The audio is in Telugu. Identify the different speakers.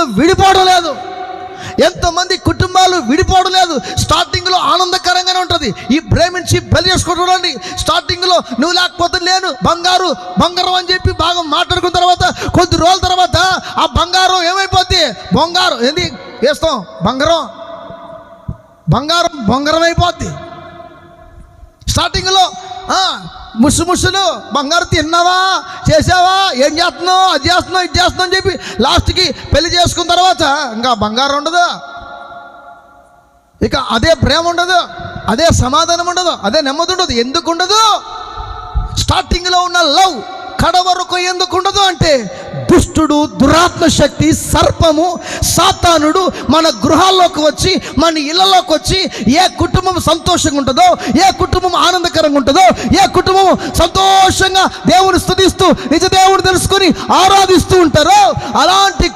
Speaker 1: కుటుంబాలు విడిపోవడం లేదు. ఎంతమంది కుటుంబాలు విడిపోవడం లేదు. స్టార్టింగ్లో ఆనందకరంగానే ఉంటుంది. ఈ ప్రేమించి పెళ్ళి చేసుకోవడం స్టార్టింగ్లో నువ్వు లేకపోతే లేను బంగారు బంగారం అని చెప్పి బాగా మాట్లాడుకున్న తర్వాత కొద్ది రోజుల తర్వాత ఆ బంగారం ఏమైపోద్ది? బంగారం. ఏంది? వేస్తాం. బంగారం. బంగారం బంగారం అయిపోద్ది. స్టార్టింగ్లో ముసు ముసులు బంగారు తిన్నావా? చేసావా ఏం చేస్తున్నావు? అది చేస్తున్నావు ఇది చేస్తున్నావు అని చెప్పి లాస్ట్కి పెళ్ళి చేసుకున్న తర్వాత ఇంకా బంగారం ఉండదు. ఇక అదే ప్రేమ ఉండదు అదే సమాధానం ఉండదు అదే నెమ్మది ఉండదు. ఎందుకు ఉండదు? స్టార్టింగ్లో ఉన్న లవ్ కడ వరకు ఎందుకు ఉండదు అంటే దుష్టుడు దురాత్మ శక్తి సర్పము సాతానుడు మన గృహాల్లోకి వచ్చి మన ఇళ్ళలోకి వచ్చి ఏ కుటుంబం సంతోషంగా ఉంటుందో ఏ కుటుంబం ఆనందకరంగా ఉంటుందో సంతోషంగా దేవుని స్థుతిస్తూ నిజ దేవుని తెలుసుకొని ఆరాధిస్తూ ఉంటారో? అలాంటి